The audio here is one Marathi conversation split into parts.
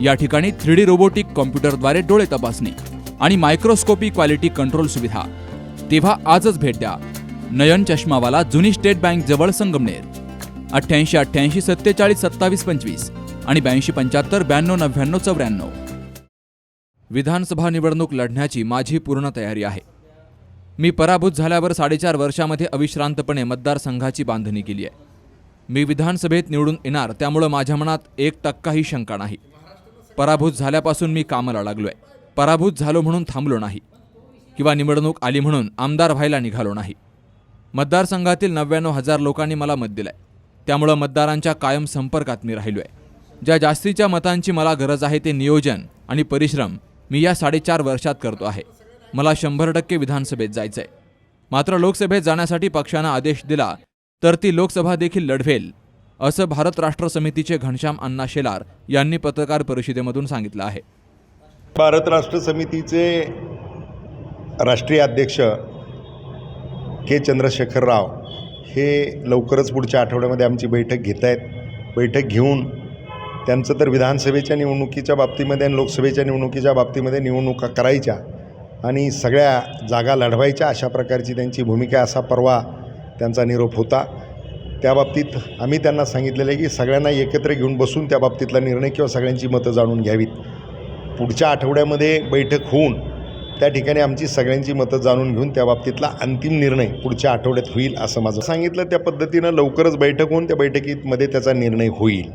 या ठिकाणी थ्री डी रोबोटिक कॉम्प्युटरद्वारे डोळे तपासणी आणि मायक्रोस्कोपी क्वालिटी कंट्रोल सुविधा. तेव्हा आजच भेट द्या. नयन चष्मावाला जुनी स्टेट बँक जवळ संगमनेर. अठ्ठ्याऐंशी अठ्ठ्याऐंशी सत्तेचाळीस सत्तावीस पंचवीस आणि ब्याऐंशी पंच्याहत्तर ब्याण्णव नव्याण्णव चौऱ्याण्णव. विधानसभा निवडणूक लढण्याची माझी पूर्ण तयारी आहे. मी पराभूत झाल्यावर साडेचार वर्षामध्ये अविश्रांतपणे मतदारसंघाची बांधणी केली आहे. मी विधानसभेत निवडून येणार त्यामुळं माझ्या मनात एक टक्काही शंका नाही. पराभूत झाल्यापासून मी कामाला लागलो आहे पराभूत झालो म्हणून थांबलो नाही. किंवा निवडणूक आली म्हणून आमदार व्हायला निघालो नाही. मतदारसंघातील नव्याण्णव हजार लोकांनी मला मत दिलं आहे त्यामुळं मतदारांच्या कायम संपर्कात मी राहिलो आहे ज्या जास्तीच्या मतांची मला गरज आहे ते नियोजन आणि परिश्रम मी या साडेचार वर्षात करतो आहे. मला शंभर टक्के विधानसभेत जायचं आहे मात्र लोकसभेत जाण्यासाठी पक्षानं आदेश दिला तर ती लोकसभा देखील लढवेल. असं भारत राष्ट्र समितीचे घनश्याम अण्णा शेलार यांनी पत्रकार परिषदेमधून सांगितलं आहे. भारत राष्ट्र समितीचे राष्ट्रीय अध्यक्ष के चंद्रशेखर राव हे लवकरच पुढच्या आठवड्यामध्ये आमची बैठक घेत आहेत बैठक घेऊन त्यांचं तर विधानसभेच्या निवडणुकीच्या बाबतीमध्ये आणि लोकसभेच्या निवडणुकीच्या बाबतीमध्ये निवडणुका करायच्या आणि सगळ्या जागा लढवायच्या अशा प्रकारची त्यांची भूमिका असा परवा त्यांचा निरोप होता. त्या बाबतीत आम्ही त्यांना सांगितलेलं आहे की सगळ्यांना एकत्र घेऊन बसून त्या बाबतीतला निर्णय किंवा सगळ्यांची मतं जाणून घ्यावीत. पुढच्या आठवड्यामध्ये बैठक होऊन त्या ठिकाणी आमची सगळ्यांची मतं जाणून घेऊन त्या बाबतीतला अंतिम निर्णय पुढच्या आठवड्यात होईल असं माझं सांगितलं. त्या पद्धतीनं लवकरच बैठक होऊन त्या बैठकीमध्ये त्याचा निर्णय होईल.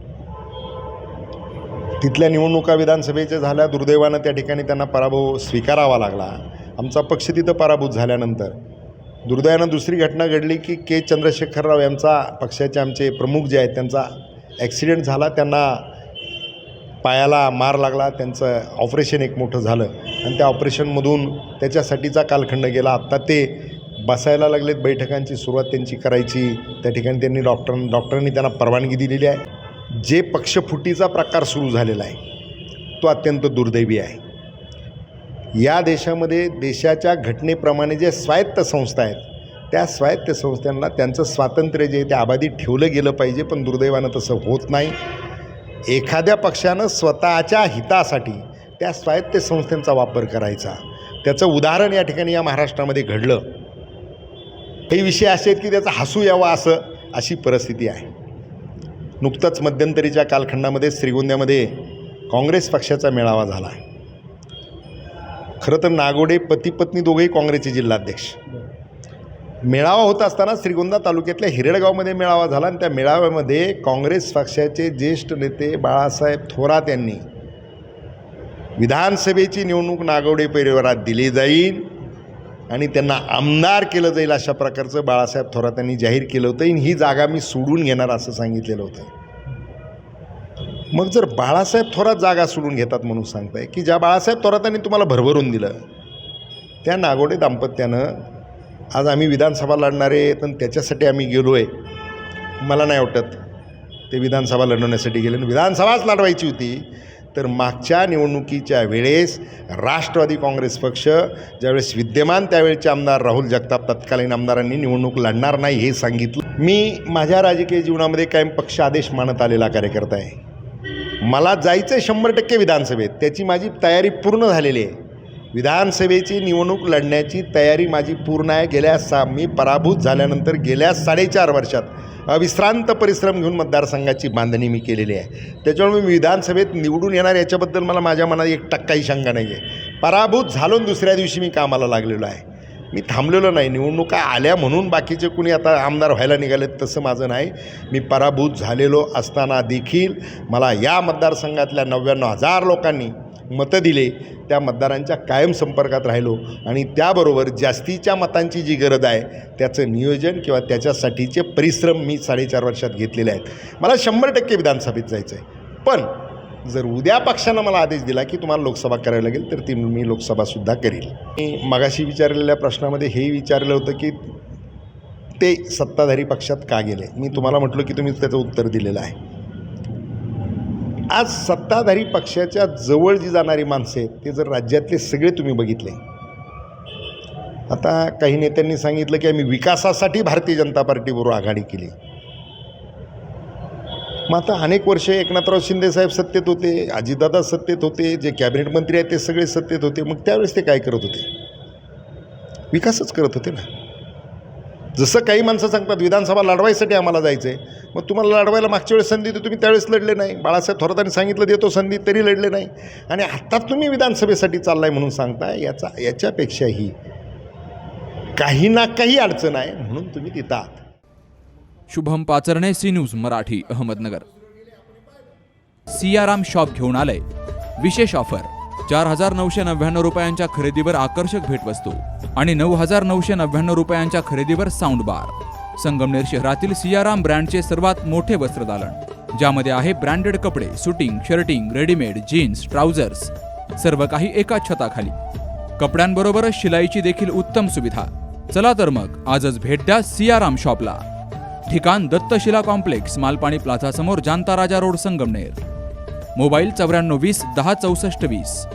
तिथल्या निवडणुका विधानसभेच्या झाल्या. दुर्दैवानं त्या ठिकाणी त्यांना पराभव स्वीकारावा लागला. आमचा पक्ष तिथं पराभूत झाल्यानंतर दुर्दैवानं दुसरी घटना घडली की के. चंद्रशेखरराव यांचा पक्षाचे आमचे प्रमुख जे आहेत त्यांचा ॲक्सिडेंट झाला त्यांना पायाला मार लागला त्यांचं ऑपरेशन एक मोठं झालं. आणि त्या ऑपरेशनमधून त्याच्यासाठीचा कालखंड गेला. आत्ता ते बसायला लागलेत बैठकांची सुरुवात त्यांची करायची. त्या ठिकाणी त्यांनी डॉक्टर डॉक्टरांनी त्यांना परवानगी दिलेली आहे. जे पक्षफुटीचा प्रकार सुरू झालेला आहे तो अत्यंत दुर्दैवी आहे. या देशामध्ये देशाच्या घटनेप्रमाणे जे स्वायत्त संस्था आहेत त्या स्वायत्त संस्थांना त्यांचं स्वातंत्र्य जे आहे ते अबाधित ठेवलं गेलं पाहिजे पण दुर्दैवानं तसं होत नाही. एखाद्या पक्षानं स्वतःच्या हितासाठी त्या स्वायत्त संस्थांचा वापर करायचा. त्याचं उदाहरण या ठिकाणी या महाराष्ट्रामध्ये घडलं. हे विषय असे आहेत की त्याचा हसू यावा असं अशी परिस्थिती आहे. नुकतंच मध्यंतरीच्या कालखंडामध्ये श्रीगोंद्यामध्ये काँग्रेस पक्षाचा मेळावा झाला आहे. खरं तर नागोडे पती पत्नी दोघेही काँग्रेसचे जिल्हाध्यक्ष. मेळावा होत असताना श्रीगोंदा तालुक्यातल्या हिरडगावमध्ये मेळावा झाला आणि त्या मेळाव्यामध्ये काँग्रेस पक्षाचे ज्येष्ठ नेते बाळासाहेब थोरात यांनी विधानसभेची निवडणूक नागवडे परिवारात दिली जाईल आणि त्यांना आमदार केलं जाईल अशा प्रकारचं बाळासाहेब थोरात यांनी जाहीर केलं होतं. आणि ही जागा मी सोडून घेणार असं सांगितलेलं होतं. मग जर बाळासाहेब थोरात जागा सोडून घेतात म्हणून सांगताय की ज्या बाळासाहेब थोरातांनी तुम्हाला भरभरून दिलं त्या नागोडे दाम्पत्यानं आज आम्ही विधानसभा लढणारे पण त्याच्यासाठी आम्ही गेलो आहे मला नाही वाटत ते विधानसभा लढवण्यासाठी गेले. आणि विधानसभाच लढवायची होती. तर मागच्या निवडणुकीच्या वेळेस राष्ट्रवादी काँग्रेस पक्ष ज्यावेळेस विद्यमान त्यावेळेचे आमदार राहुल जगताप तत्कालीन आमदारांनी निवडणूक लढणार नाही हे सांगितलं. मी माझ्या राजकीय जीवनामध्ये कायम पक्ष आदेश मानत आलेला कार्यकर्ता आहे. मला जायचं आहे शंभर टक्के विधानसभेत. त्याची माझी तयारी पूर्ण झालेली आहे. विधानसभेची निवडणूक लढण्याची तयारी माझी पूर्ण आहे. गेल्या सा मी पराभूत झाल्यानंतर गेल्या साडेचार वर्षात अविश्रांत परिश्रम घेऊन मतदारसंघाची बांधणी मी केलेली आहे. त्याच्यामुळे मी विधानसभेत निवडून येणार याच्याबद्दल मला माझ्या मनात एक टक्काही शंका नाही आहे पराभूत झालो दुसऱ्या दिवशी मी कामाला लागलेलो आहे. मी थांबलेलो नाही. निवडणुका आल्या म्हणून बाकीचे कुणी आता आमदार व्हायला निघालेत तसं माझं नाही. मी पराभूत झालेलो असताना देखील मला या मतदारसंघातल्या नव्याण्णव हजार लोकांनी मतं दिले. त्या मतदारांच्या कायम संपर्कात राहिलो आणि त्याबरोबर जास्तीच्या मतांची जी गरज आहे त्याचं नियोजन किंवा त्याच्यासाठीचे परिश्रम मी साडेचार वर्षात घेतलेले आहेत. मला शंभर टक्के विधानसभेत जायचं आहे पण जर उद्या पक्षानं मला आदेश दिला की तुम्हाला लोकसभा करावी लागेल तर ती मी लोकसभासुद्धा करील. मी मगाशी विचारलेल्या प्रश्नामध्ये हेही विचारलं होतं की ते सत्ताधारी पक्षात का गेले? मी तुम्हाला म्हटलं की तुम्ही त्याचं उत्तर दिलेलं आहे. आज सत्ताधारी पक्षाच्या जवळ जी जाणारी माणसं आहेत ते जर राज्यातले सगळे तुम्ही बघितले. आता काही नेत्यांनी सांगितलं की आम्ही विकासासाठी भारतीय जनता पार्टीबरोबर आघाडी केली. मग आता अनेक वर्ष एकनाथराव शिंदेसाहेब सत्तेत होते अजितदादा सत्तेत होते जे कॅबिनेट मंत्री आहेत ते सगळे सत्तेत होते. मग त्यावेळेस ते काय करत होते? विकासच करत होते ना. जसं काही माणसं सांगतात विधानसभा लढवायसाठी आम्हाला जायचं आहे मग तुम्हाला लढवायला मागच्या वेळेस संधी होती तुम्ही त्यावेळेस लढले नाही. बाळासाहेब थोरातांनी सांगितलं देतो संधी तरी लढले नाही. आणि आत्ता तुम्ही विधानसभेसाठी चाललाय म्हणून सांगता याचा याच्यापेक्षाही काही ना काही अडचण आहे म्हणून तुम्ही तिथं आहात. Shubham Pacharne C news Marathi Ahmednagar. Siyaram shop घेऊन आलंय विशेष ऑफर. चार हजार नऊशे नव्याण्णव रुपयांच्या खरेदीवर आकर्षक भेटवस्तू आणि नऊ हजार नऊशे नव्याण्णव रुपयांच्या खरेदीवर साऊंड बार संगमनेर शहरातील सियाराम ब्रँडचे सर्वात मोठे वस्त्रदालन ज्यामध्ये आहे ब्रँडेड कपडे suiting shirting readymade jeans trousers सर्व काही एका छताखाली. कपड्यांबरोबरच शिलाईची देखील उत्तम सुविधा. चला तर मग आजच भेट द्या सियाराम शॉपला. ठिकाण दत्तशिला कॉम्प्लेक्स मालपाणी प्लाझासमोर जानता राजा रोड संगमनेर. मोबाईल चौऱ्याण्णव वीस दहा चौसष्ट वीस.